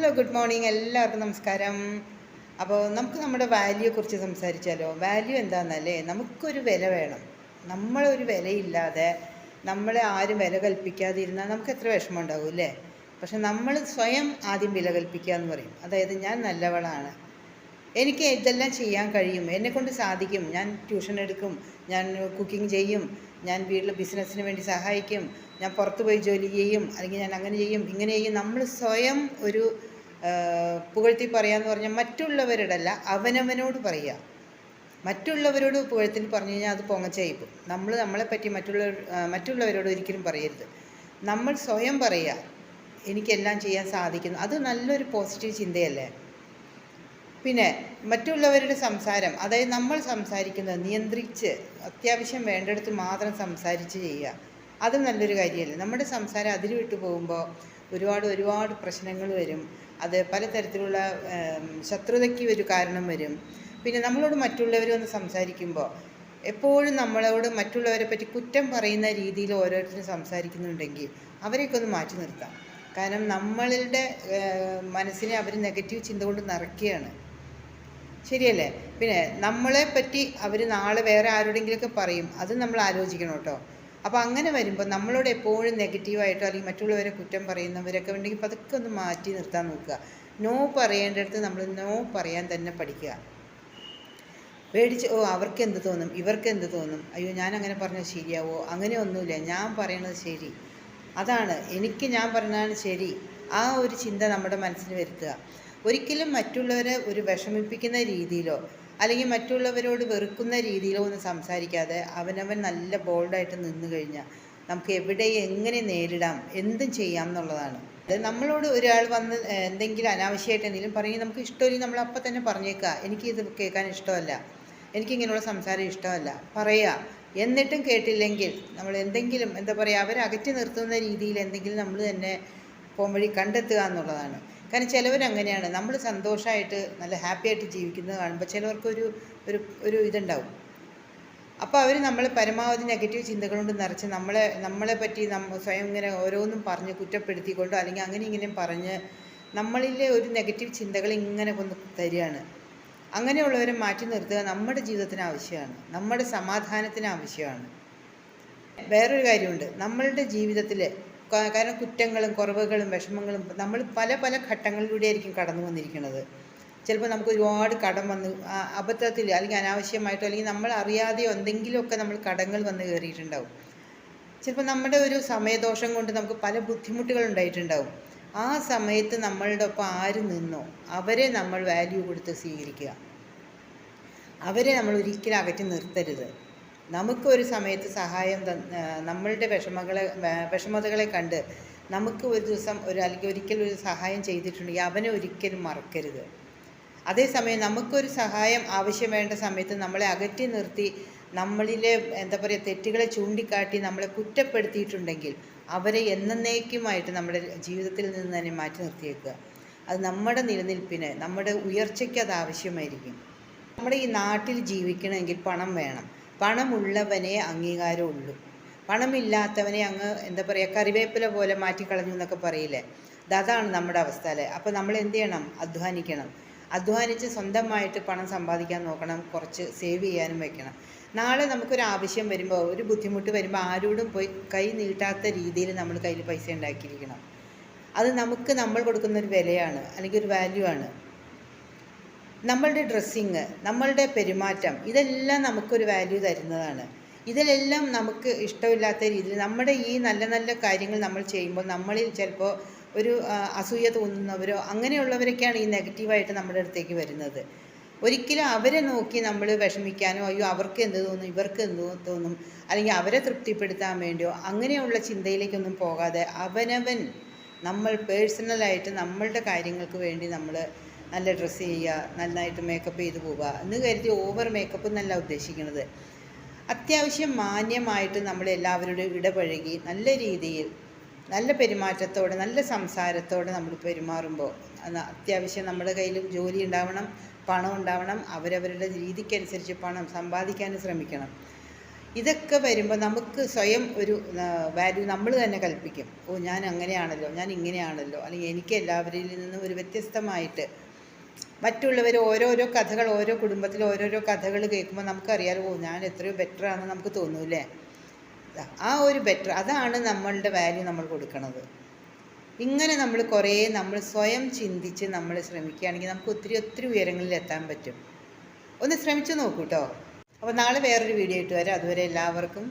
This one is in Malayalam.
ഹലോ ഗുഡ് മോർണിംഗ് എല്ലാവർക്കും നമസ്കാരം. അപ്പോൾ നമുക്ക് നമ്മുടെ വാല്യൂയെക്കുറിച്ച് സംസാരിച്ചാലോ? വാല്യൂ എന്താണെന്നല്ലേ നമുക്കൊരു വില വേണം. നമ്മളൊരു വിലയില്ലാതെ നമ്മളെ ആരും വില കൽപ്പിക്കാതിരുന്നാൽ നമുക്ക് എത്ര വിഷമം ഉണ്ടാവും അല്ലേ? പക്ഷെ നമ്മൾ സ്വയം ആദ്യം വില കൽപ്പിക്കുക എന്ന് പറയും. അതായത് ഞാൻ നല്ലവളാണ്. എനിക്ക് ഇതെല്ലാം ചെയ്യാൻ കഴിയും. എന്നെക്കൊണ്ട് സാധിക്കും. ഞാൻ ട്യൂഷൻ എടുക്കും. ഞാൻ കുക്കിംഗ് ചെയ്യും. ഞാൻ വീട്ടിൽ ബിസിനസ്സിന് വേണ്ടി സഹായിക്കും. ഞാൻ പുറത്ത് പോയി ജോലി ചെയ്യും. അല്ലെങ്കിൽ ഞാൻ അങ്ങനെ ചെയ്യും. ഇങ്ങനെ ചെയ്യും. നമ്മൾ സ്വയം ഒരു പുകഴ്ത്തി പറയാന്ന് പറഞ്ഞാൽ മറ്റുള്ളവരോടല്ല അവനവനോട് പറയുക മറ്റുള്ളവരോട് പുകഴ്ത്തി പറഞ്ഞു കഴിഞ്ഞാൽ അത് പൊങ്ങച്ചയിപ്പും നമ്മൾ നമ്മളെപ്പറ്റി മറ്റുള്ള മറ്റുള്ളവരോട് ഒരിക്കലും പറയരുത്. നമ്മൾ സ്വയം പറയുക എനിക്കെല്ലാം ചെയ്യാൻ സാധിക്കുന്നു. അത് നല്ലൊരു പോസിറ്റീവ് ചിന്തയല്ലേ? പിന്നെ മറ്റുള്ളവരുടെ സംസാരം അതായത് നമ്മൾ സംസാരിക്കുന്നത് നിയന്ത്രിച്ച് അത്യാവശ്യം വേണ്ടടുത്ത് മാത്രം സംസാരിച്ച് ചെയ്യുക. അത് നല്ലൊരു കാര്യമല്ലേ നമ്മുടെ സംസാരം അതിൽ വിട്ടു പോകുമ്പോൾ ഒരുപാട് ഒരുപാട് പ്രശ്നങ്ങൾ വരും. അത് പലതരത്തിലുള്ള ശത്രുതയ്ക്ക് ഒരു കാരണം വരും. പിന്നെ നമ്മളോട് മറ്റുള്ളവർ വന്ന് സംസാരിക്കുമ്പോൾ എപ്പോഴും നമ്മളോട് മറ്റുള്ളവരെ പറ്റി കുറ്റം പറയുന്ന രീതിയിൽ ഓരോരുത്തരും സംസാരിക്കുന്നുണ്ടെങ്കിൽ അവരെയൊക്കെ ഒന്ന് മാറ്റി നിർത്താം. കാരണം നമ്മളുടെ മനസ്സിനെ അവർ നെഗറ്റീവ് ചിന്ത കൊണ്ട് നിറയ്ക്കുകയാണ്. ശരിയല്ലേ? പിന്നെ നമ്മളെ പറ്റി അവർ നാളെ വേറെ ആരോടെങ്കിലുമൊക്കെ പറയും. അത് നമ്മൾ ആലോചിക്കണം കേട്ടോ. അപ്പോൾ അങ്ങനെ വരുമ്പോൾ നമ്മളോട് എപ്പോഴും നെഗറ്റീവായിട്ടോ അല്ലെങ്കിൽ മറ്റുള്ളവരെ കുറ്റം പറയുന്നവരൊക്കെ ഉണ്ടെങ്കിൽ പതുക്കെ ഒന്ന് മാറ്റി നിർത്താൻ നോക്കുക. നോ പറയേണ്ടടുത്ത് നമ്മൾ നോ പറയാൻ തന്നെ പഠിക്കുക. പേടിച്ച് ഓ അവർക്ക് എന്ത് തോന്നും? ഇവർക്ക് എന്ത് തോന്നും? അയ്യോ ഞാൻ അങ്ങനെ പറഞ്ഞാൽ ശരിയാവോ? അങ്ങനെ ഒന്നുമില്ല. ഞാൻ പറയണത് ശരി. അതാണ്. എനിക്ക് ഞാൻ പറഞ്ഞതാണ് ശരി. ആ ഒരു ചിന്ത നമ്മുടെ മനസ്സിൽ വരുത്തുക. ഒരിക്കലും മറ്റുള്ളവരെ ഒരു വിഷമിപ്പിക്കുന്ന രീതിയിലോ അല്ലെങ്കിൽ മറ്റുള്ളവരോട് വെറുക്കുന്ന രീതിയിലോ ഒന്നും സംസാരിക്കാതെ അവനവൻ നല്ല ബോൾഡായിട്ട് നിന്ന് കഴിഞ്ഞാൽ നമുക്ക് എവിടെ എങ്ങനെ നേരിടാം എന്തും ചെയ്യാം എന്നുള്ളതാണ്. നമ്മളോട് ഒരാൾ വന്ന് എന്തെങ്കിലും അനാവശ്യമായിട്ട് എന്തെങ്കിലും പറയുമെങ്കിൽ നമുക്ക് ഇഷ്ടമില്ലെങ്കിൽ നമ്മൾ അപ്പം തന്നെ പറഞ്ഞേക്കുക ഇത് കേൾക്കാൻ ഇഷ്ടമല്ല എനിക്കിങ്ങനെയുള്ള സംസാരം ഇഷ്ടമല്ല പറയുക. എന്നിട്ടും കേട്ടില്ലെങ്കിൽ നമ്മൾ എന്തെങ്കിലും എന്താ പറയുക അവരെ അകറ്റി നിർത്തുന്ന രീതിയിൽ എന്തെങ്കിലും നമ്മൾ തന്നെ പോംവഴി കണ്ടെത്തുക എന്നുള്ളതാണ്. കാരണം ചിലവർ അങ്ങനെയാണ് നമ്മൾ സന്തോഷമായിട്ട് നല്ല ഹാപ്പി ആയിട്ട് ജീവിക്കുന്നത് കാണുമ്പോൾ ചിലവർക്കൊരു ഒരു ഒരു ഇതുണ്ടാവും. അപ്പോൾ അവർ നമ്മളെ പരമാവധി നെഗറ്റീവ് ചിന്തകൾ കൊണ്ട് നിറച്ച് നമ്മളെ നമ്മളെ പറ്റി നമ്മ സ്വയം ഇങ്ങനെ ഓരോന്നും പറഞ്ഞ് കുറ്റപ്പെടുത്തിക്കൊണ്ടോ അല്ലെങ്കിൽ അങ്ങനെ ഇങ്ങനെ പറഞ്ഞ് നമ്മളിലെ ഒരു നെഗറ്റീവ് ചിന്തകൾ ഇങ്ങനെ കൊണ്ട് തരികയാണ്. അങ്ങനെയുള്ളവരെ മാറ്റി നിർത്തുക നമ്മുടെ ജീവിതത്തിന് ആവശ്യമാണ്. നമ്മുടെ സമാധാനത്തിന് ആവശ്യമാണ്. വേറൊരു കാര്യമുണ്ട്. നമ്മളുടെ ജീവിതത്തിൽ കാരണം കുറ്റങ്ങളും കുറവുകളും വിഷമങ്ങളും നമ്മൾ പല പല ഘട്ടങ്ങളിലൂടെ ആയിരിക്കും കടന്നു വന്നിരിക്കുന്നത്. ചിലപ്പോൾ നമുക്ക് ഒരുപാട് കടം വന്ന് അബദ്ധത്തിൽ അല്ലെങ്കിൽ അനാവശ്യമായിട്ടോ അല്ലെങ്കിൽ നമ്മൾ അറിയാതെയോ എന്തെങ്കിലുമൊക്കെ നമ്മൾ കടങ്ങൾ വന്ന് കയറിയിട്ടുണ്ടാവും. ചിലപ്പോൾ നമ്മുടെ ഒരു സമയദോഷം കൊണ്ട് നമുക്ക് പല ബുദ്ധിമുട്ടുകൾ ഉണ്ടായിട്ടുണ്ടാവും. ആ സമയത്ത് നമ്മളുടെ ഒപ്പം ആര് നിന്നോ അവരെ നമ്മൾ വാല്യൂ കൊടുത്ത് സ്വീകരിക്കുക. അവരെ നമ്മൾ ഒരിക്കലും അകറ്റി നിർത്തരുത്. നമുക്കൊരു സമയത്ത് സഹായം നമ്മളുടെ വിഷമങ്ങളെ വേ- വിഷമതകളെ കണ്ട് നമുക്ക് ഒരു ദിവസം ഒരു അല്ലെങ്കിൽ ഒരിക്കലും ഒരു സഹായം ചെയ്തിട്ടുണ്ടെങ്കിൽ അവനെ ഒരിക്കലും മറക്കരുത്. അതേസമയം നമുക്കൊരു സഹായം ആവശ്യം വേണ്ട സമയത്ത് നമ്മളെ അകറ്റി നിർത്തി നമ്മളിലെ എന്താ പറയുക തെറ്റുകളെ ചൂണ്ടിക്കാട്ടി നമ്മളെ കുറ്റപ്പെടുത്തിയിട്ടുണ്ടെങ്കിൽ അവരെ എന്നേക്കുമായിട്ട് നമ്മുടെ ജീവിതത്തിൽ നിന്ന് തന്നെ മാറ്റി നിർത്തിയേക്കുക. അത് നമ്മുടെ നിലനിൽപ്പിന് നമ്മുടെ ഉയർച്ചയ്ക്ക് അത് ആവശ്യമായിരിക്കും. നമ്മുടെ ഈ നാട്ടിൽ ജീവിക്കണമെങ്കിൽ പണം വേണം. പണമുള്ളവനെ അംഗീകാരമുള്ളൂ. പണമില്ലാത്തവനെ അങ്ങ് എന്താ പറയുക കറിവേപ്പില പോലെ മാറ്റിക്കളഞ്ഞു എന്നൊക്കെ പറയില്ലേ? അതാണ് നമ്മുടെ അവസ്ഥ അല്ലേ? അപ്പോൾ നമ്മൾ എന്ത് ചെയ്യണം? അധ്വാനിക്കണം. അധ്വാനിച്ച് സ്വന്തമായിട്ട് പണം സമ്പാദിക്കാൻ നോക്കണം കുറച്ച് സേവ് ചെയ്യാനും വെക്കണം. നാളെ നമുക്കൊരു ആവശ്യം വരുമ്പോൾ ഒരു ബുദ്ധിമുട്ട് വരുമ്പോൾ ആരോടും പോയി കൈ നീട്ടാത്ത രീതിയിൽ നമ്മൾ കയ്യിൽ പൈസ ഉണ്ടാക്കിയിരിക്കണം. അത് നമുക്ക് നമ്മൾ കൊടുക്കുന്ന ഒരു വിലയാണ് അല്ലെങ്കിൽ ഒരു വാല്യൂ ആണ്. നമ്മളുടെ ഡ്രസ്സിങ് നമ്മളുടെ പെരുമാറ്റം ഇതെല്ലാം നമുക്കൊരു വാല്യൂ തരുന്നതാണ്. ഇതിലെല്ലാം നമുക്ക് ഇഷ്ടമില്ലാത്ത രീതിയിൽ നമ്മുടെ ഈ നല്ല നല്ല കാര്യങ്ങൾ നമ്മൾ ചെയ്യുമ്പോൾ നമ്മളിൽ ചിലപ്പോൾ ഒരു അസൂയ തോന്നുന്നവരോ അങ്ങനെയുള്ളവരൊക്കെയാണ് ഈ നെഗറ്റീവായിട്ട് നമ്മുടെ അടുത്തേക്ക് വരുന്നത്. ഒരിക്കലും അവരെ നോക്കി നമ്മൾ വിഷമിക്കാനോ അയ്യോ അവർക്ക് എന്ത് തോന്നും ഇവർക്ക് എന്ത് തോന്നും? അല്ലെങ്കിൽ അവരെ തൃപ്തിപ്പെടുത്താൻ വേണ്ടിയോ അങ്ങനെയുള്ള ചിന്തയിലേക്കൊന്നും പോകാതെ അവനവൻ നമ്മൾ പേഴ്സണലായിട്ട് നമ്മളുടെ കാര്യങ്ങൾക്ക് വേണ്ടി നമ്മൾ നല്ല ഡ്രസ്സ് ചെയ്യുക നന്നായിട്ട് മേക്കപ്പ് ചെയ്ത് പോവുക എന്ന് കരുതി ഓവർ മേക്കപ്പ് എന്നല്ല ഉദ്ദേശിക്കുന്നത്. അത്യാവശ്യം മാന്യമായിട്ട് നമ്മൾ എല്ലാവരോടും ഇടപഴകി നല്ല രീതിയിൽ നല്ല പെരുമാറ്റത്തോടെ നല്ല സംസാരത്തോടെ നമ്മൾ പെരുമാറുമ്പോൾ അത് അത്യാവശ്യം നമ്മുടെ കയ്യിൽ ജോലി ഉണ്ടാവണം പണം ഉണ്ടാവണം അവരവരുടെ രീതിക്കനുസരിച്ച് പണം സമ്പാദിക്കാനും ശ്രമിക്കണം. ഇതൊക്കെ വരുമ്പോൾ നമുക്ക് സ്വയം ഒരു വാല്യൂ നമ്മൾ തന്നെ കൽപ്പിക്കും. ഓ ഞാൻ അങ്ങനെയാണല്ലോ ഞാൻ ഇങ്ങനെയാണല്ലോ അല്ലെങ്കിൽ എനിക്ക് എല്ലാവരിൽ നിന്നും ഒരു വ്യത്യസ്തമായിട്ട് മറ്റുള്ളവർ ഓരോരോ കഥകൾ ഓരോ കുടുംബത്തിൽ ഓരോരോ കഥകൾ കേൾക്കുമ്പോൾ നമുക്കറിയാലോ ഞാൻ എത്രയോ ബെറ്റർ ആണെന്ന് നമുക്ക് തോന്നൂല്ലേ ആ ഒരു ബെറ്റർ അതാണ് നമ്മളുടെ വാല്യൂ നമ്മൾ കൊടുക്കണത്. ഇങ്ങനെ നമ്മൾ കുറേ നമ്മൾ സ്വയം ചിന്തിച്ച് നമ്മൾ ശ്രമിക്കുകയാണെങ്കിൽ നമുക്ക് ഒത്തിരി ഒത്തിരി ഉയരങ്ങളിൽ എത്താൻ പറ്റും. ഒന്ന് ശ്രമിച്ചു നോക്കൂ കേട്ടോ അപ്പോൾ നാളെ വേറൊരു വീഡിയോ ഇട്ട് വരാം. അതുവരെ എല്ലാവർക്കും